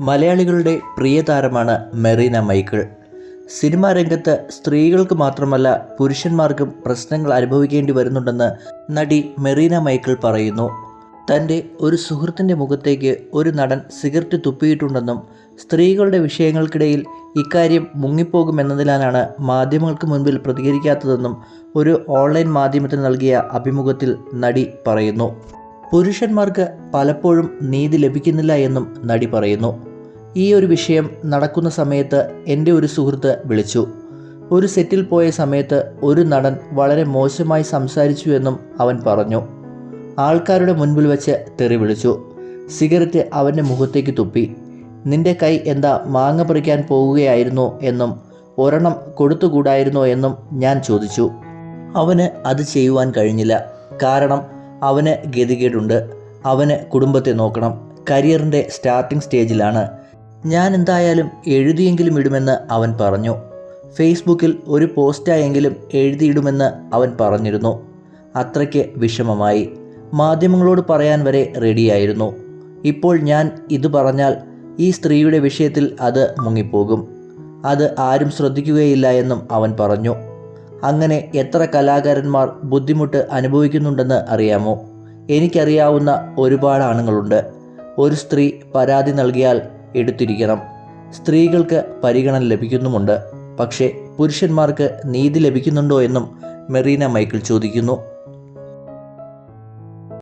മലയാളികളുടെ പ്രിയ താരമാണ് Merina Michael. Cinema രംഗത്ത് സ്ത്രീകൾക്ക് മാത്രമല്ല പുരുഷന്മാർക്കും പ്രശ്നങ്ങൾ അനുഭവിക്കേണ്ടി വരുന്നുണ്ടെന്ന് നടി മെറീന മൈക്കിൾ പറയുന്നു. തന്റെ ഒരു സുഹൃത്തിന്റെ മുഖത്തേക്ക് ഒരു നടൻ സിഗരറ്റ് തുപ്പിയിട്ടുണ്ടെന്നും സ്ത്രീകളുടെ വിഷയങ്ങൾക്കിടയിൽ ഇക്കാര്യം മുങ്ങിപ്പോകുമെന്നതിനാലാണ് മാധ്യമങ്ങൾക്ക് മുൻപിൽ പ്രതികരിക്കാത്തതെന്നും ഒരു ഓൺലൈൻ മാധ്യമത്തിന് നൽകിയ അഭിമുഖത്തിൽ നടി പറയുന്നു. പുരുഷന്മാർക്ക് പലപ്പോഴും നീതി ലഭിക്കുന്നില്ല എന്നും നടി പറയുന്നു. ഈ ഒരു വിഷയം നടക്കുന്ന സമയത്ത് എന്റെ ഒരു സുഹൃത്ത് വിളിച്ചു. ഒരു സെറ്റിൽ പോയ സമയത്ത് ഒരു നടൻ വളരെ മോശമായി സംസാരിച്ചു എന്നും അവൻ പറഞ്ഞു. ആൾക്കാരുടെ മുൻപിൽ വെച്ച് തെറി വിളിച്ചു. സിഗരറ്റ് അവന്റെ മുഖത്തേക്ക് തുപ്പി. നിന്റെ കൈ എന്താ മാങ്ങ പറിക്കാൻ പോവുകയായിരുന്നോ എന്നും ഒരെണ്ണം കൊടുത്തുകൂടായിരുന്നോ എന്നും ഞാൻ ചോദിച്ചു. അവന് അത് ചെയ്യുവാൻ കഴിഞ്ഞില്ല. കാരണം അവന് ഗതികേടുണ്ട്. അവന് കുടുംബത്തെ നോക്കണം. കരിയറിന്റെ സ്റ്റാർട്ടിംഗ് സ്റ്റേജിലാണ്. ഞാൻ എന്തായാലും എഴുതിയെങ്കിലും ഇടുമെന്ന് അവൻ പറഞ്ഞു. ഫേസ്ബുക്കിൽ ഒരു പോസ്റ്റായെങ്കിലും എഴുതിയിടുമെന്ന് അവൻ പറഞ്ഞിരുന്നു. അത്രയ്ക്ക് വിഷമമായി. മാധ്യമങ്ങളോട് പറയാൻ വരെ റെഡിയായിരുന്നു. ഇപ്പോൾ ഞാൻ ഇത് പറഞ്ഞാൽ ഈ സ്ത്രീയുടെ വിഷയത്തിൽ അത് മുങ്ങിപ്പോകും. അത് ആരും ശ്രദ്ധിക്കുകയില്ല എന്നും അവൻ പറഞ്ഞു. അങ്ങനെ എത്ര കലാകാരന്മാർ ബുദ്ധിമുട്ട് അനുഭവിക്കുന്നുണ്ടെന്ന് അറിയാമോ? എനിക്കറിയാവുന്ന ഒരുപാട് ആണുങ്ങളുണ്ട്. ഒരു സ്ത്രീ പരാതി നൽകിയാൽ എടുത്തിരിക്കണം. സ്ത്രീകൾക്ക് പരിഗണന ലഭിക്കുന്നുമുണ്ട്. പക്ഷേ പുരുഷന്മാർക്ക് നീതി ലഭിക്കുന്നുണ്ടോ എന്നും മെറീന മൈക്കിൾ ചോദിക്കുന്നു.